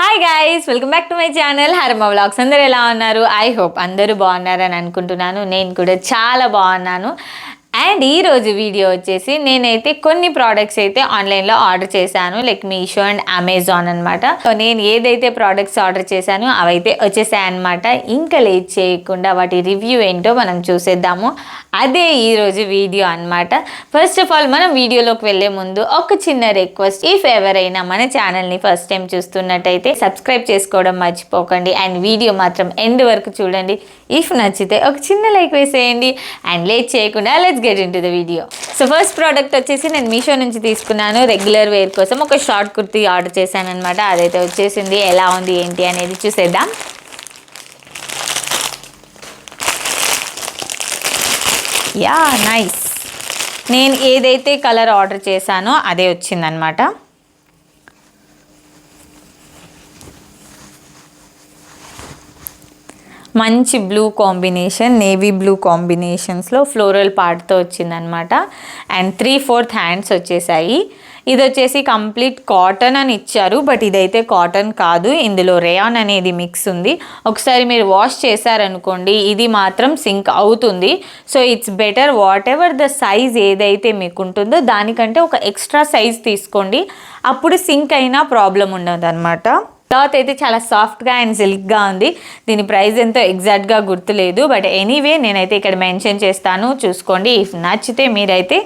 Hi guys welcome back to my channel Harama vlogs అందరూ ఎలా ఉన్నారు? ఐ హోప్ అందరూ బాగున్నారని అనుకుంటున్నాను. నేను కూడా చాలా బాగున్నాను. అండ్ ఈరోజు వీడియో వచ్చేసి నేనైతే కొన్ని ప్రోడక్ట్స్ అయితే ఆన్లైన్లో ఆర్డర్ చేశాను లైక్ మీషో అండ్ అమెజాన్ అనమాట సో నేను ఏదైతే ప్రోడక్ట్స్ ఆర్డర్ చేశానో అవైతే వచ్చేసాయి అనమాట ఇంకా లేట్ చేయకుండా వాటి రివ్యూ ఏంటో మనం చూసేద్దాము. అదే ఈరోజు వీడియో అన్నమాట. ఫస్ట్ ఆఫ్ ఆల్ మనం వీడియోలోకి వెళ్ళే ముందు ఒక చిన్న రిక్వెస్ట్ ఇఫ్ ఎవరైనా మన ఛానల్ని ఫస్ట్ టైం చూస్తున్నట్టయితే సబ్స్క్రైబ్ చేసుకోవడం మర్చిపోకండి. అండ్ వీడియో మాత్రం ఎండ్ వరకు చూడండి. ఇఫ్ నచ్చితే ఒక చిన్న లైక్ వేసేయండి. అండ్ లేట్ చేయకుండా let's get into the video so first product వచ్చేసి నేను మీషో నుంచి తీసుకున్నాను. రెగ్యులర్ వేర్ కోసం ఒక షార్ట్ కుర్తీ ఆర్డర్ చేశాను అనమాట అదైతే వచ్చేసింది. ఎలా ఉంది ఏంటి అనేది చూసేద్దాం. యా నైస్ నేను ఏదైతే కలర్ ఆర్డర్ చేశానో అదే వచ్చిందనమాట మంచి బ్లూ కాంబినేషన్ నేవీ బ్లూ కాంబినేషన్స్లో ఫ్లోరల్ పార్ట్తో వచ్చిందనమాట అండ్ త్రీ ఫోర్త్ హ్యాండ్స్ వచ్చేసాయి. ఇది వచ్చేసి కంప్లీట్ కాటన్ అని ఇచ్చారు బట్ ఇదైతే కాటన్ కాదు. ఇందులో రేయాన్ అనేది మిక్స్ ఉంది. ఒకసారి మీరు వాష్ చేశారనుకోండి ఇది మాత్రం సింక్ అవుతుంది. So it's better whatever the size ఏదైతే మీకు ఉంటుందో దానికంటే ఒక ఎక్స్ట్రా సైజ్ తీసుకోండి. అప్పుడు సింక్ అయినా ప్రాబ్లం ఉండదు అనమాట క్లాత్ అయితే చాలా సాఫ్ట్గా అండ్ సిల్క్గా ఉంది. దీని ప్రైస్ ఎంతో ఎగ్జాక్ట్గా గుర్తులేదు. బట్ ఎనీవే నేనైతే ఇక్కడ మెన్షన్ చేస్తాను. చూసుకోండి. ఇఫ్ నచ్చితే మీరైతే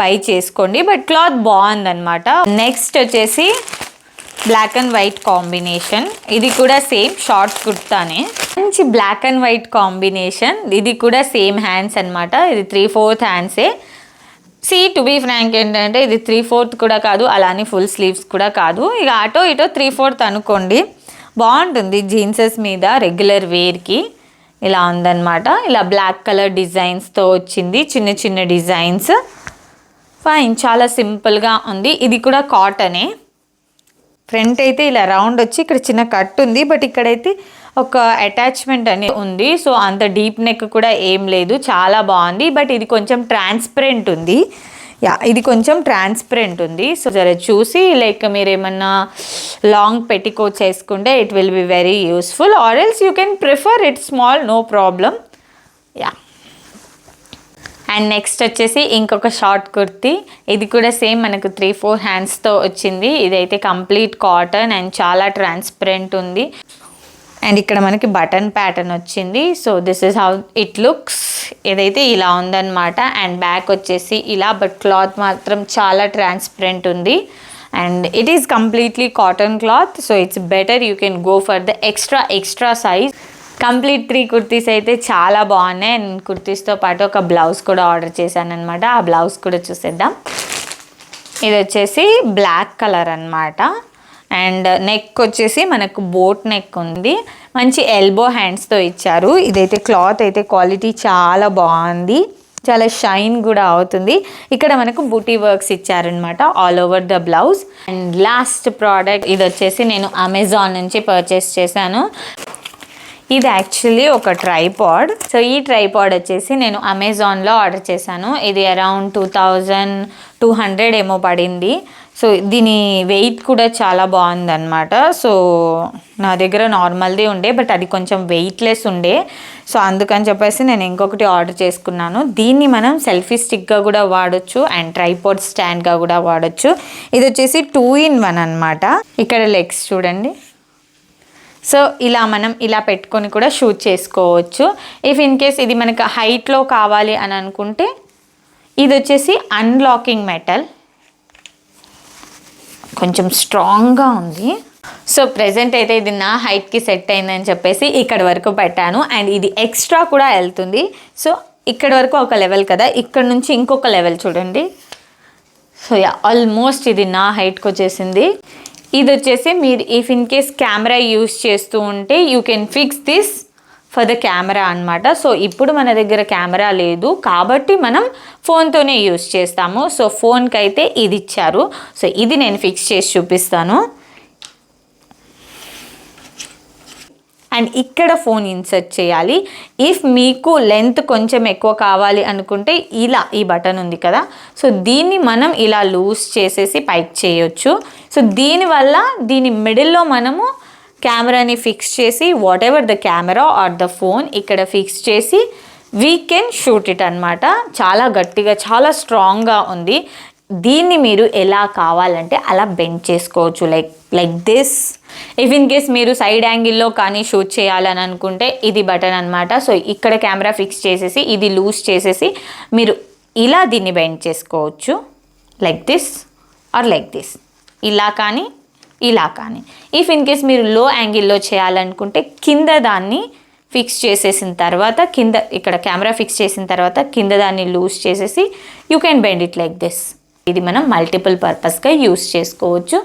బై చేసుకోండి. బట్ క్లాత్ బాగుందనమాట నెక్స్ట్ వచ్చేసి బ్లాక్ అండ్ వైట్ కాంబినేషన్. ఇది కూడా సేమ్ షార్ట్ కుర్తానే. మంచి బ్లాక్ అండ్ వైట్ కాంబినేషన్. ఇది కూడా సేమ్ హ్యాండ్స్ అన్నమాట. ఇది త్రీ ఫోర్త్ హ్యాండ్సే. సి టు బీ ఫ్రాంక్ ఏంటంటే ఇది త్రీ ఫోర్త్ కూడా కాదు అలానే ఫుల్ స్లీవ్స్ కూడా కాదు. ఇక అటో ఇటో త్రీ ఫోర్త్ అనుకోండి. బాగుంటుంది జీన్సెస్ మీద రెగ్యులర్ వేర్కి ఇలా ఉందన్నమాట. ఇలా బ్లాక్ కలర్ డిజైన్స్తో వచ్చింది చిన్న చిన్న డిజైన్స్ ఫైన్ చాలా సింపుల్గా ఉంది. ఇది కూడా కాటనే ఫ్రంట్ అయితే ఇలా రౌండ్ వచ్చి ఇక్కడ చిన్న కట్ ఉంది బట్ ఇక్కడైతే ఒక అటాచ్మెంట్ అని ఉంది. సో అంత డీప్ నెక్ కూడా ఏం లేదు. చాలా బాగుంది. బట్ ఇది కొంచెం ట్రాన్స్పరెంట్ ఉంది. యా ఇది కొంచెం ట్రాన్స్పరెంట్ ఉంది. సో జర చూసి లైక్ మీరు ఏమన్నా లాంగ్ పెట్టికోట్స్ చేసుకుంటే it will be very useful or else you can prefer it small no problem yeah and next వచ్చేసి ఇంకొక షార్ట్ కుర్తీ. ఇది కూడా సేమ్ మనకు త్రీ ఫోర్ హ్యాండ్స్తో వచ్చింది. ఇదైతే కంప్లీట్ కాటన్ అండ్ చాలా ట్రాన్స్పరెంట్ ఉంది. అండ్ ఇక్కడ మనకి బటన్ ప్యాటర్న్ వచ్చింది. So this is how it looks. ఏదైతే ఇలా ఉందన్నమాట. అండ్ బ్యాక్ వచ్చేసి ఇలా బట్ క్లాత్ మాత్రం చాలా ట్రాన్స్పరెంట్ ఉంది. And it is completely cotton cloth. So it's better you can go for the extra extra size. Complete three kurtis అయితే చాలా బాగున్నాయి. అండ్ కుర్తీస్తో పాటు ఒక బ్లౌజ్ కూడా ఆర్డర్ చేశానమాట ఆ బ్లౌజ్ కూడా చూసేద్దాం. ఇది వచ్చేసి బ్లాక్ కలర్ అన్నమాట. అండ్ నెక్ వచ్చేసి మనకు బోట్ నెక్ ఉంది. మంచి ఎల్బో హ్యాండ్స్తో ఇచ్చారు. ఇదైతే క్లాత్ అయితే క్వాలిటీ చాలా బాగుంది. చాలా షైన్ కూడా అవుతుంది. ఇక్కడ మనకు బూటీ వర్క్స్ ఇచ్చారనమాట all over the blouse and last product ఇది వచ్చేసి నేను అమెజాన్ నుంచి పర్చేస్ చేశాను. ఇది యాక్చువల్లీ ఒక ట్రైపాడ్ సో ఈ ట్రైపాడ్ వచ్చేసి నేను అమెజాన్లో ఆర్డర్ చేశాను. ఇది around two thousand two hundred ఏమో పడింది. సో దీని వెయిట్ కూడా చాలా బాగుందన్నమాట. సో నా దగ్గర నార్మల్దే ఉండే బట్ అది కొంచెం వెయిట్లెస్ ఉండే. సో అందుకని చెప్పేసి నేను ఇంకొకటి ఆర్డర్ చేసుకున్నాను. దీన్ని మనం సెల్ఫీ స్టిక్గా కూడా వాడచ్చు అండ్ ట్రైపోర్ట్ స్టాండ్గా కూడా వాడచ్చు. ఇది వచ్చేసి టూ ఇన్ వన్ అనమాట ఇక్కడ లెగ్స్ చూడండి. సో ఇలా మనం ఇలా పెట్టుకొని కూడా షూట్ చేసుకోవచ్చు. ఇఫ్ ఇన్ కేస్ ఇది మనకు హైట్లో కావాలి అని అనుకుంటే ఇది వచ్చేసి అన్లాకింగ్ మెటల్ కొంచెం స్ట్రాంగ్గా ఉంది. సో ప్రజెంట్ అయితే ఇది నా హైట్కి సెట్ అయిందని చెప్పేసి ఇక్కడ వరకు పెట్టాను. అండ్ ఇది ఎక్స్ట్రా కూడా వెళ్తుంది. సో ఇక్కడ వరకు ఒక లెవెల్ కదా. ఇక్కడ నుంచి ఇంకొక లెవెల్ చూడండి. సో యా ఆల్మోస్ట్ ఇది నా హైట్కి వచ్చేసింది. ఇది వచ్చేసి మీరు if in case camera use చేస్తూ ఉంటే you can fix this. For the camera అనమాట సో ఇప్పుడు మన దగ్గర కెమెరా లేదు. కాబట్టి మనం ఫోన్తోనే యూస్ చేస్తాము. సో ఫోన్కి అయితే ఇది ఇచ్చారు. సో ఇది నేను ఫిక్స్ చేసి చూపిస్తాను. అండ్ ఇక్కడ ఫోన్ ఇన్సర్ట్ చేయాలి. ఇఫ్ మీకు లెంత్ కొంచెం ఎక్కువ కావాలి అనుకుంటే ఇలా ఈ బటన్ ఉంది కదా. సో దీన్ని మనం ఇలా లూజ్ చేసేసి పైక్ చేయొచ్చు. సో దీనివల్ల దీని మిడిల్లో మనము కెమెరాని ఫిక్స్ చేసి whatever the camera or the phone ఇక్కడ ఫిక్స్ చేసి వీ కెన్ షూట్ ఇట్ అనమాట చాలా గట్టిగా చాలా స్ట్రాంగ్గా ఉంది. దీన్ని మీరు ఎలా కావాలంటే అలా బెండ్ చేసుకోవచ్చు. Like like this if in case మీరు సైడ్ యాంగిల్లో కానీ షూట్ చేయాలని అనుకుంటే ఇది బటన్ అనమాట సో ఇక్కడ కెమెరా ఫిక్స్ చేసేసి ఇది లూజ్ చేసేసి మీరు ఇలా దీన్ని బెండ్ చేసుకోవచ్చు. Like this or like this ఇలా కానీ ఇలా కానీ. ఇఫ్ ఇన్ కేస్ మీరు లో యాంగిల్లో చేయాలనుకుంటే కింద దాన్ని ఫిక్స్ చేసేసిన తర్వాత కింద ఇక్కడ కెమెరా ఫిక్స్ చేసిన తర్వాత కింద దాన్ని లూజ్ చేసేసి you can bend it like this ఇది మనం మల్టిపుల్ పర్పస్గా యూస్ చేసుకోవచ్చు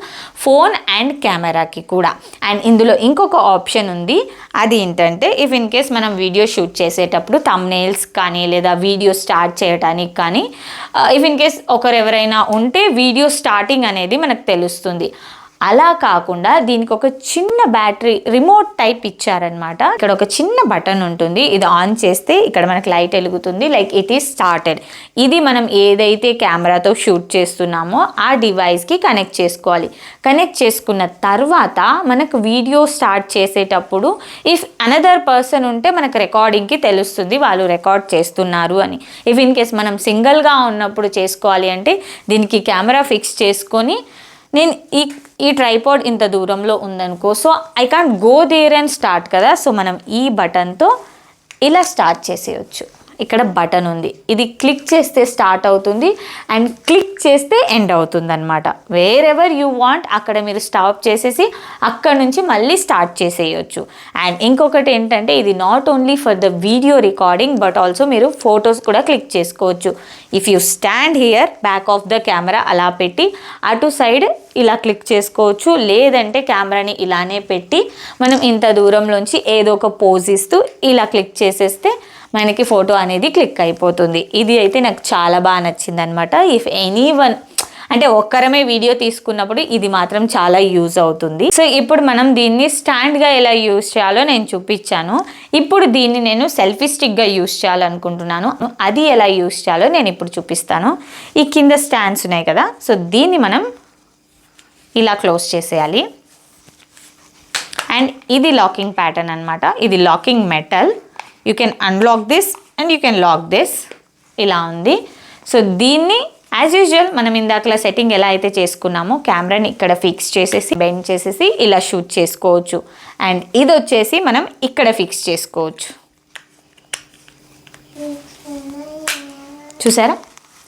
ఫోన్ అండ్ కెమెరాకి కూడా. అండ్ ఇందులో ఇంకొక ఆప్షన్ ఉంది. అది ఏంటంటే ఇఫ్ ఇన్ కేస్ మనం వీడియో షూట్ చేసేటప్పుడు తమ్నేల్స్ కానీ లేదా వీడియో స్టార్ట్ చేయడానికి కానీ ఇఫ్ ఇన్ కేస్ ఒకరు ఎవరైనా ఉంటే వీడియో స్టార్టింగ్ అనేది మనకు తెలుస్తుంది. అలా కాకుండా దీనికి ఒక చిన్న బ్యాటరీ రిమోట్ టైప్ ఇచ్చారనమాట ఇక్కడ ఒక చిన్న బటన్ ఉంటుంది. ఇది ఆన్ చేస్తే ఇక్కడ మనకు లైట్ వెలుగుతుంది. Like it is started. ఇది మనం ఏదైతే కెమెరాతో షూట్ చేస్తున్నామో ఆ డివైస్కి కనెక్ట్ చేసుకోవాలి. కనెక్ట్ చేసుకున్న తర్వాత మనకు వీడియో స్టార్ట్ చేసేటప్పుడు ఇఫ్ అనదర్ పర్సన్ ఉంటే మనకు రికార్డింగ్కి తెలుస్తుంది వాళ్ళు రికార్డ్ చేస్తున్నారు అని. ఇఫ్ ఇన్ కేస్ మనం సింగిల్గా ఉన్నప్పుడు చేసుకోవాలి అంటే దీనికి కెమెరా ఫిక్స్ చేసుకొని నేను ఈ ఈ ట్రైపాడ్ ఇంత దూరంలో ఉందనుకో so I can't go there and start కదా. సో మనం ఈ బటన్తో ఇలా స్టార్ట్ చేసేయచ్చు. ఇక్కడ బటన్ ఉంది. ఇది క్లిక్ చేస్తే స్టార్ట్ అవుతుంది అండ్ క్లిక్ చేస్తే ఎండ్ అవుతుంది అనమాట వేర్ ఎవర్ యూ వాంట్ అక్కడ మీరు స్టాప్ చేసేసి అక్కడ నుంచి మళ్ళీ స్టార్ట్ చేసేయచ్చు. అండ్ ఇంకొకటి ఏంటంటే ఇది not only for the video recording but also మీరు ఫొటోస్ కూడా క్లిక్ చేసుకోవచ్చు. If you stand here back of the camera అలా పెట్టి అటు సైడ్ ఇలా క్లిక్ చేసుకోవచ్చు. లేదంటే కెమెరాని ఇలానే పెట్టి మనం ఇంత దూరంలోంచి ఏదో ఒక పోజ్ ఇస్తూ ఇలా క్లిక్ చేసేస్తే మనకి ఫోటో అనేది క్లిక్ అయిపోతుంది. ఇది అయితే నాకు చాలా బాగా నచ్చింది అనమాట ఇఫ్ ఎనీ వన్ అంటే ఒక్కరమే వీడియో తీసుకున్నప్పుడు ఇది మాత్రం చాలా యూజ్ అవుతుంది. సో ఇప్పుడు మనం దీన్ని స్టాండ్గా ఎలా యూజ్ చేయాలో నేను చూపించాను. ఇప్పుడు దీన్ని నేను సెల్ఫీ స్టిక్గా యూజ్ చేయాలనుకుంటున్నాను. అది ఎలా యూజ్ చేయాలో నేను ఇప్పుడు చూపిస్తాను. ఈ కింద స్టాండ్స్ ఉన్నాయి కదా. సో దీన్ని మనం ఇలా క్లోజ్ చేసేయాలి. అండ్ ఇది లాకింగ్ ప్యాటర్న్ అనమాట ఇది locking metal. You can unlock this and you can lock this ఇలా ఉంది. సో దీన్ని యాజ్ యూజువల్ మనం ఇందాకలా సెట్టింగ్ ఎలా అయితే చేసుకున్నామో కెమెరాని ఇక్కడ ఫిక్స్ చేసేసి బెండ్ చేసేసి ఇలా షూట్ చేసుకోవచ్చు. అండ్ ఇది వచ్చేసి మనం ఇక్కడ ఫిక్స్ చేసుకోవచ్చు. చూసారా?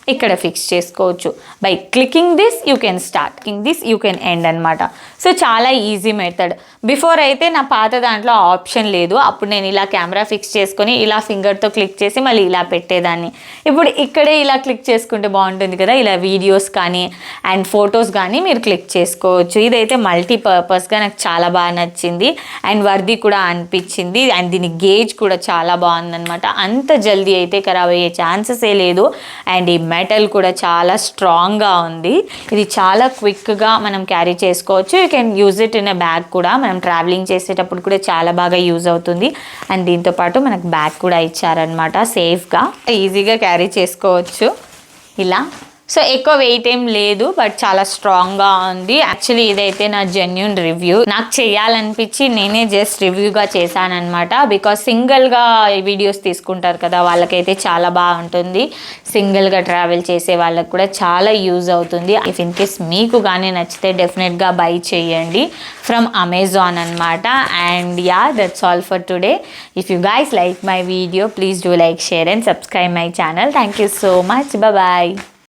ఇక్కడ ఫిక్స్ చేసుకోవచ్చు. By clicking this you can start clicking this you can end అనమాట సో చాలా ఈజీ మెథడ్ బిఫోర్ అయితే నా పాత దాంట్లో ఆప్షన్ లేదు. అప్పుడు నేను ఇలా కెమెరా ఫిక్స్ చేసుకొని ఇలా ఫింగర్తో క్లిక్ చేసి మళ్ళీ ఇలా పెట్టేదాన్ని. ఇప్పుడు ఇక్కడే ఇలా క్లిక్ చేసుకుంటే బాగుంటుంది కదా? ఇలా వీడియోస్ కానీ అండ్ ఫొటోస్ కానీ మీరు క్లిక్ చేసుకోవచ్చు. ఇదైతే మల్టీపర్పస్గా నాకు చాలా బాగా నచ్చింది. అండ్ వర్ది కూడా అనిపించింది. అండ్ దీని గేజ్ కూడా చాలా బాగుందన్నమాట. అంత జల్దీ అయితే ఖరాబ్ అయ్యే ఛాన్సెసే లేదు. అండ్ ఈ మెటల్ కూడా చాలా స్ట్రాంగ్గా ఉంది. ఇది చాలా క్విక్గా మనం క్యారీ చేసుకోవచ్చు. You can use it in a bag కూడా. మనం ట్రావెలింగ్ చేసేటప్పుడు కూడా చాలా బాగా యూజ్ అవుతుంది. అండ్ దీంతో పాటు మనకు బ్యాగ్ కూడా ఇచ్చారనమాట సేఫ్గా ఈజీగా క్యారీ చేసుకోవచ్చు. ఇలా. సో ఎక్కువ వెయిట్ ఏం లేదు బట్ చాలా స్ట్రాంగ్గా ఉంది. యాక్చువల్లీ ఇదైతే నా జెన్యున్ రివ్యూ నాకు చేయాలనిపించి నేనే జస్ట్ రివ్యూగా చేశానమాట బికాస్ సింగిల్గా వీడియోస్ తీసుకుంటారు కదా వాళ్ళకైతే చాలా బాగుంటుంది. సింగిల్గా ట్రావెల్ చేసే వాళ్ళకి కూడా చాలా యూజ్ అవుతుంది. ఇఫ్ ఇన్ కేస్ మీకు కానీ నచ్చితే డెఫినెట్గా బై చేయండి. ఫ్రమ్ అమెజాన్ అనమాట and yeah that's all for today if you guys like my video please do like share and subscribe my channel thank you so much bye